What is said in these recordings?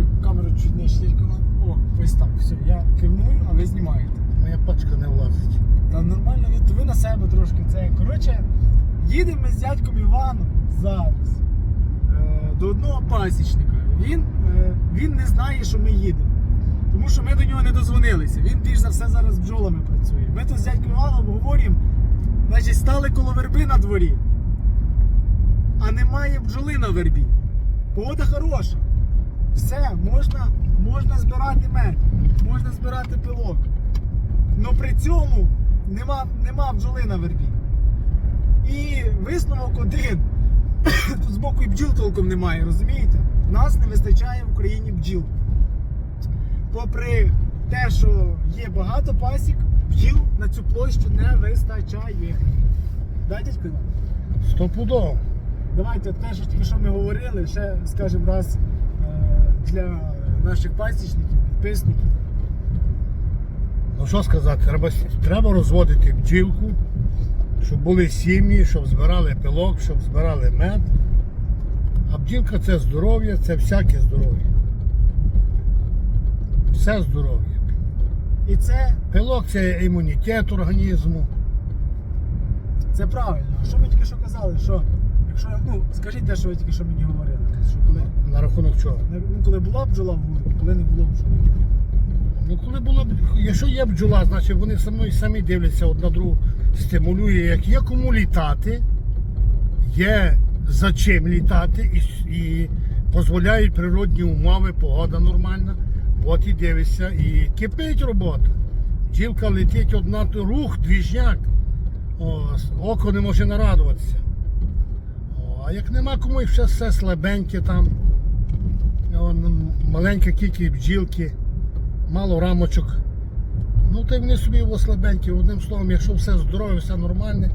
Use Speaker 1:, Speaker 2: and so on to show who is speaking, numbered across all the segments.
Speaker 1: Дядьку, камеру чуть нижче, дядько. О, ось так, все. Я кермую, а ви знімаєте.
Speaker 2: Моя пачка не влазить.
Speaker 1: Та нормально, то ви на себе трошки це. Коротше, їдемо з дядьком Іваном зараз е, до одного пасічника. Він, е, він не знає, що ми їдемо. Тому що ми до нього не дозвонилися. Він більш за все зараз бджолами працює. Ми тут з дядьком Іваном обговорюємо, значить, стали коло верби на дворі, а немає бджоли на вербі. Погода хороша. Все, можна, можна збирати мед, можна збирати пилок. Но при цьому нема, нема бджоли на вербі. І висновок один. Тут збоку і бджіл толком немає, розумієте? Нас не вистачає в Україні бджіл. Попри те, що є багато пасік, бджіл на цю площу не вистачає. Да, дядько Іван?
Speaker 2: Стопудово.
Speaker 1: Давайте те, що тільки що ми говорили, ще скажемо раз для наших пасічників, підписників.
Speaker 2: Ну що сказати, треба, треба розводити бджілку, щоб були сім'ї, щоб збирали пилок, щоб збирали мед. А бджілка це здоров'я, це всяке здоров'я. Все здоров'я.
Speaker 1: І це
Speaker 2: Пилок це імунітет організму.
Speaker 1: Це правильно. А що ми тільки що казали? Що якщо ну скажіть те, що ви тільки що мені говорили, що
Speaker 2: рахунок чого?
Speaker 1: ну, коли була бджола в вулиці, коли не було бджоли.
Speaker 2: Ну, коли було якщо є бджола, значить вони самі, самі дивляться одна другу, стимулює, як є кому літати, є за чим літати і, і дозволяють природні умови, погода нормальна. От і дивишся, і кипить робота. Бджілка летить одна, рух, двіжняк. О, око не може нарадуватися. О, а як нема кому, і все, все слабеньке там. О, маленька кількість бджілки мало рамочок. Ну, та й вони собі його слабенькі. Одним словом, якщо все здорове, все нормальне,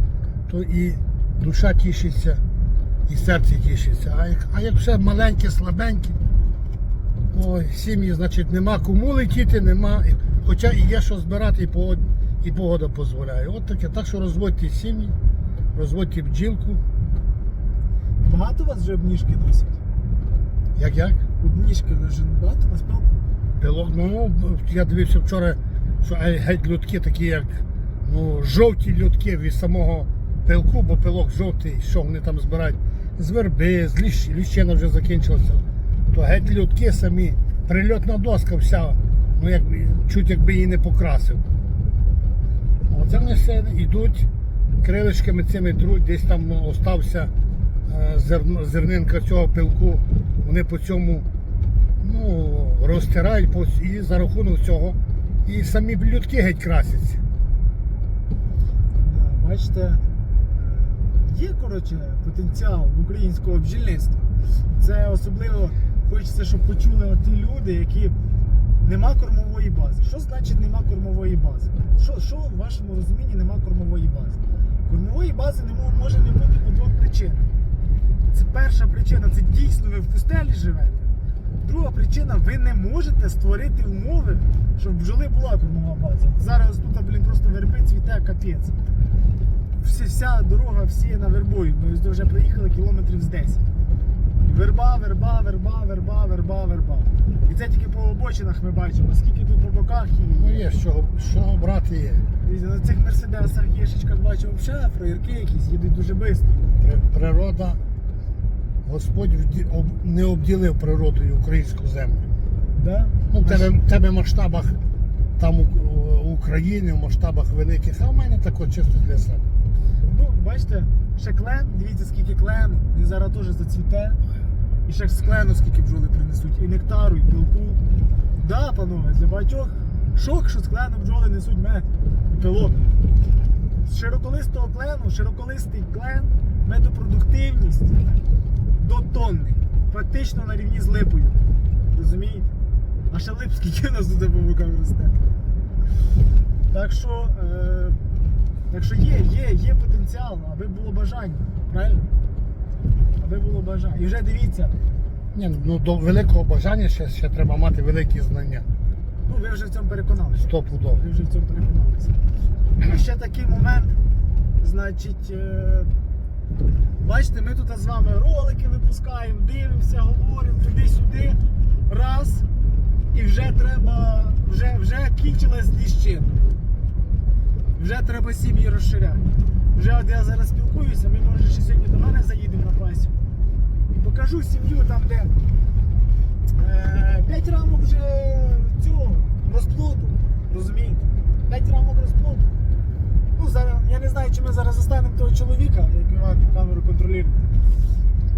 Speaker 2: то і душа тішиться, і серце тішиться. А як, а як все маленьке, слабеньке, ой, сім'ї, значить, нема кому летіти, нема. Хоча і є що збирати, і погода, і погода дозволяє. От таке. Так що розводьте сім'ї, розводьте бджілку.
Speaker 1: Багато у вас вже обніжки носять?
Speaker 2: Як як?
Speaker 1: Ви вже багато на спілку?
Speaker 2: Пилок, ну я дивився вчора, що геть- людки такі, як ну, жовті людки від самого пилку, бо пилок жовтий, що вони там збирають з верби, з ліщ, ліщина вже закінчилася. То геть людки самі, прильотна доска вся, ну якби чуть якби її не покрасив. Оце вони все йдуть, крилишками цими друуть, десь там ну, остався зернинка цього пилку, вони по цьому ну, розтирають і за рахунок цього. І самі людки геть красяться.
Speaker 1: Бачите, е, є коротше потенціал українського бджільництва. Це особливо хочеться, щоб почули оті люди, які нема кормової бази. Що значить нема кормової бази? Що, що в вашому розумінні нема кормової бази? Кормової бази не може не бути по двох причинах. Це перша причина це дійсно ви в пустелі живете. Друга причина, ви не можете створити умови, щоб бджоли була кормова база. Зараз тут, блін, просто верби цвіте капець. Всі, вся дорога всіяна вербою. Ми вже проїхали кілометрів з 10. Верба, верба, верба, верба, верба, верба. І це тільки по обочинах ми бачимо, скільки тут по боках
Speaker 2: Ну є, з чого брати є.
Speaker 1: Дивіться, на цих мерседесах, єшечках бачимо, взагалі фраєрки якісь їдуть дуже швидко.
Speaker 2: Природа, Господь не обділив природою українську землю.
Speaker 1: Да?
Speaker 2: Ну, в тебе, тебе в масштабах там України, в масштабах великих, а в мене тако чисто для себе.
Speaker 1: Ну, бачите, ще клен, дивіться, скільки клену, він зараз теж зацвіте. І ще з клену скільки бджоли принесуть, і нектару, і пилку. Да, панове, для багатьох шок, що з клену бджоли несуть мед і пилок. З широколистого клену, широколистий клен, медопродуктивність до тонни. Практично на рівні з липою. Розумієте? А ще лип скільки у нас тут бокам росте. Так що, е, так що є, є, є потенціал, аби було бажання. Правильно? Аби було бажання. І вже дивіться,
Speaker 2: Ні, ну, до великого бажання ще, ще треба мати великі знання.
Speaker 1: ну ви вже в цьому переконалися.
Speaker 2: Стопудово.
Speaker 1: Ви вже в цьому переконалися. А ще такий момент, значить, е, бачите, ми тут з вами ролики випускаємо, дивимося, говоримо туди-сюди. Раз. треба, вже, вже кінчилась ліщина. Вже треба сім'ї розширяти. Вже от я зараз спілкуюся, ми може ще сьогодні до мене заїдемо на пасіку. І покажу сім'ю там, де е, 5 рамок вже цього розплоду. Розумієте? 5 рамок розплоду. Ну, зараз, я не знаю, чи ми зараз застанемо того чоловіка, який має камеру контролює.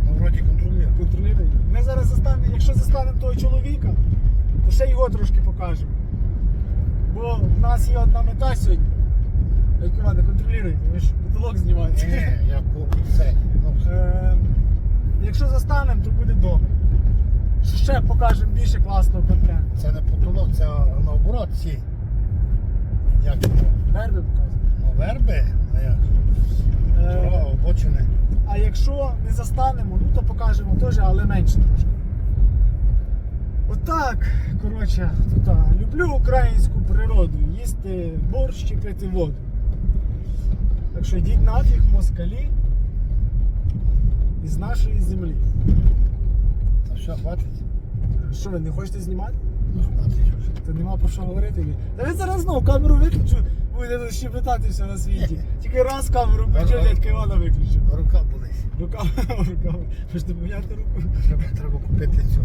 Speaker 2: Ну, вроді контролює.
Speaker 1: Контролює. Ми зараз застанемо, якщо застанемо того чоловіка, то ще його трошки покажемо. Бо в нас є одна мета сьогодні. Ой, команда, контролюйте, ви ж потолок знімаєте.
Speaker 2: Ні, я це. Ну,
Speaker 1: Е, Якщо застанемо, то буде добре. Що Ще покажемо більше класного контенту.
Speaker 2: Це не потолок, це наоборот ці. Як?
Speaker 1: Верби показуємо.
Speaker 2: Верби, а як? Дорога,
Speaker 1: Е,
Speaker 2: обочини.
Speaker 1: А якщо не застанемо, ну то покажемо теж, але менше трошки. Отак, коротше, тут, люблю українську природу, їсти борщ і пити воду. Так що йдіть нафіг, москалі із нашої землі.
Speaker 2: Та все, хватить.
Speaker 1: Що ви не хочете знімати?
Speaker 2: Ну, хватить.
Speaker 1: Та нема про що говорити. Та ви зараз знову камеру виключу, будете тут ще питатися на світі. Тільки раз камеру включу, дядька Івана виключив.
Speaker 2: Рука болить.
Speaker 1: Рука, рука. Ви ж не поміняти руку.
Speaker 2: Треба, треба купити цю.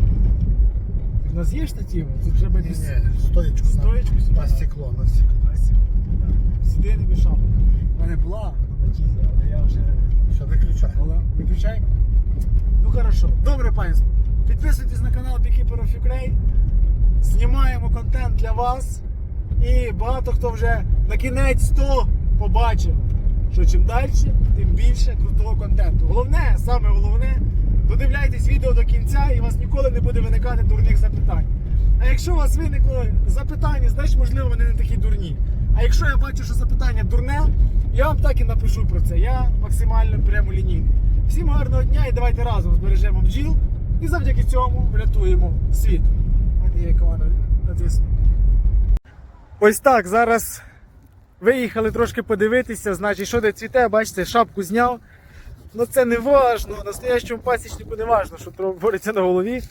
Speaker 1: У нас є штатив, тут треба
Speaker 2: Ні, ні, стоєчку.
Speaker 1: стоєчку сюди.
Speaker 2: На стекло, на стекло.
Speaker 1: Настя, да. Сюди не мішав. У мене була на матізі, але я вже
Speaker 2: Все, виключай.
Speaker 1: Але виключаємо. Ну хорошо. Добре, панство. Підписуйтесь на канал Beekeeper of Ukraine. Знімаємо контент для вас. І багато хто вже на кінець 100 побачив, що чим далі, тим більше крутого контенту. Головне, саме головне, додивляйтесь відео до кінця і у вас ніколи не буде виникати дурних запитань. А якщо у вас виникло запитання, значить, можливо, вони не такі дурні. А якщо я бачу, що запитання дурне, я вам так і напишу про це. Я максимально прямолінійний. Всім гарного дня і давайте разом збережемо бджіл і завдяки цьому врятуємо світ. От я вона натисну. Ось так, зараз виїхали трошки подивитися, значить, що де цвіте, бачите, шапку зняв. Ну це не важно, настоящому пасічнику не важно, що твориться на голові.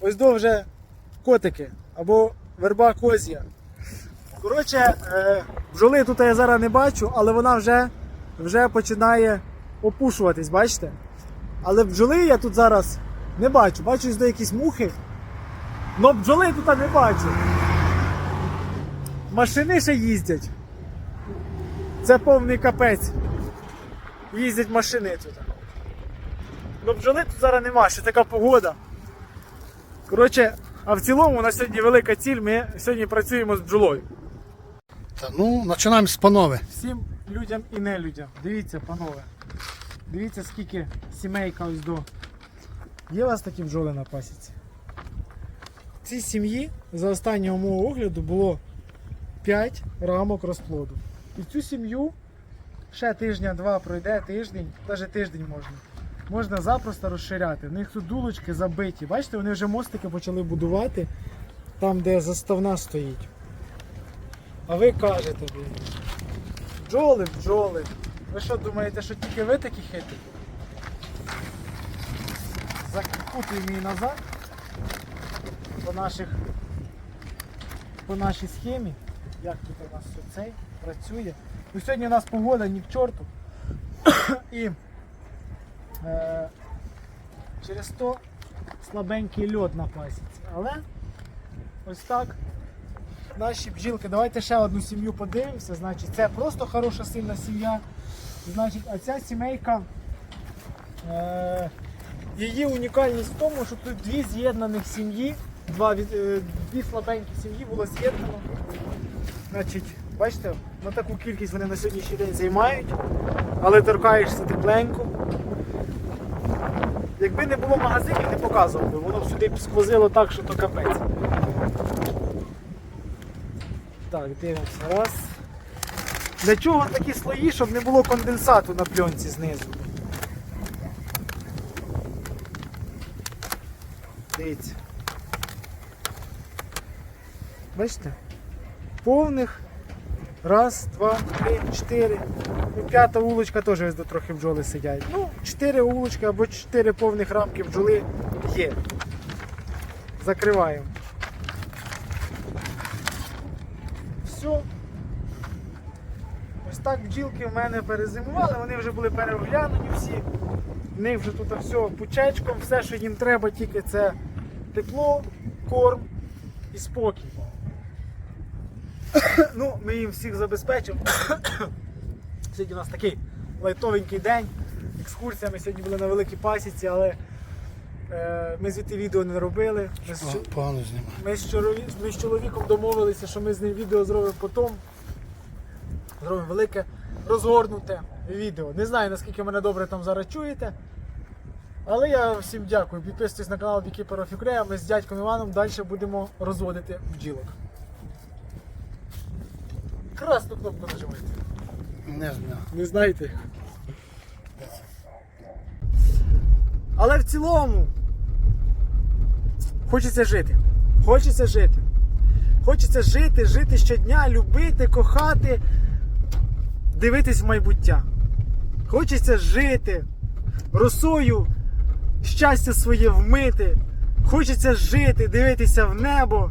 Speaker 1: Ось до вже котики або верба козія. Коротше, е, бджоли тут я зараз не бачу, але вона вже, вже починає опушуватись, бачите? Але бджоли я тут зараз не бачу. Бачу ось якісь мухи. Но бджоли тут не бачу. Машини ще їздять. Це повний капець. Їздять машини тут. Ну бджоли тут зараз нема, ще така погода. Коротше, а в цілому у нас сьогодні велика ціль, ми сьогодні працюємо з бджолою.
Speaker 2: Та, ну, починаємо з панове.
Speaker 1: Всім людям і не людям. Дивіться, панове. Дивіться, скільки сімейка ось до. Є у вас такі бджоли на пасіці? Цій сім'ї за останнього мого огляду було 5 рамок розплоду. І цю сім'ю ще тижня-два пройде, тиждень, навіть тиждень можна. Можна запросто розширяти. В них тут дулочки забиті. Бачите, вони вже мостики почали будувати там, де заставна стоїть. А ви кажете. Бджоли, бджоли. Ви що думаєте, що тільки ви такі хитрі? Закутуємо її назад по наших по нашій схемі. Як тут у нас все цей працює. Ну, сьогодні у нас погода ні к чорту. І е, через то слабенький льод на пасіці. Але ось так наші бджілки. Давайте ще одну сім'ю подивимося. Значить, це просто хороша сильна сім'я. Значить, а ця сімейка. Е, її унікальність в тому, що тут дві з'єднаних сім'ї, два, е, дві слабенькі сім'ї було з'єднано. Значить, бачите, на таку кількість вони на сьогоднішній день займають, але торкаєшся тепленько. Якби не було магазинів, не показував би, воно б сюди б сквозило так, що то капець. Так, дивимося. Раз. Для чого такі слої, щоб не було конденсату на пленці знизу? Дивіться. Бачите? Повних. Раз, два, три, чотири. Ну, п'ята вулочка теж до трохи бджоли сидять. Ну, чотири вулочки або чотири повних рамки бджоли є. Закриваємо. все. Ось так бджілки в мене перезимували, вони вже були переоглянуті всі. В них вже тут все пучечком, все, що їм треба, тільки це тепло, корм і спокій. ну, ми їм всіх забезпечимо. Сьогодні у нас такий лайтовенький день. Екскурсія. Ми сьогодні були на великій пасіці, але е, ми звідти відео не робили. Ми з,
Speaker 2: Погано
Speaker 1: ми з, чолові- ми з чоловіком домовилися, що ми з ним відео зробимо потім. Зробимо велике розгорнуте відео. Не знаю, наскільки мене добре там зараз чуєте. Але я всім дякую. Підписуйтесь на канал of Ukraine. Ми з дядьком Іваном далі будемо розводити бджілок. Красну кнопку нажимайте.
Speaker 2: Не знаю.
Speaker 1: Не знаєте? Але в цілому хочеться жити. Хочеться жити. Хочеться жити, жити щодня, любити, кохати, дивитись в майбуття. Хочеться жити, росою щастя своє вмити. Хочеться жити, дивитися в небо,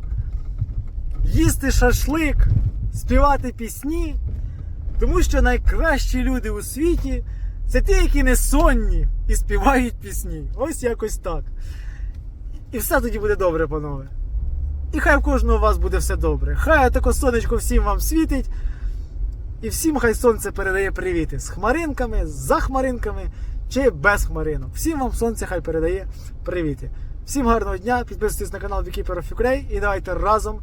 Speaker 1: їсти шашлик, співати пісні. Тому що найкращі люди у світі це ті, які не сонні і співають пісні. Ось якось так. І все тоді буде добре, панове. І хай в кожного у вас буде все добре. Хай тако сонечко всім вам світить. І всім хай сонце передає привіти з хмаринками, за хмаринками чи без хмаринок. Всім вам сонце хай передає привіти. Всім гарного дня, підписуйтесь на канал Beekeeper of і давайте разом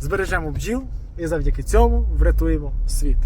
Speaker 1: збережемо бджіл і завдяки цьому врятуємо світ.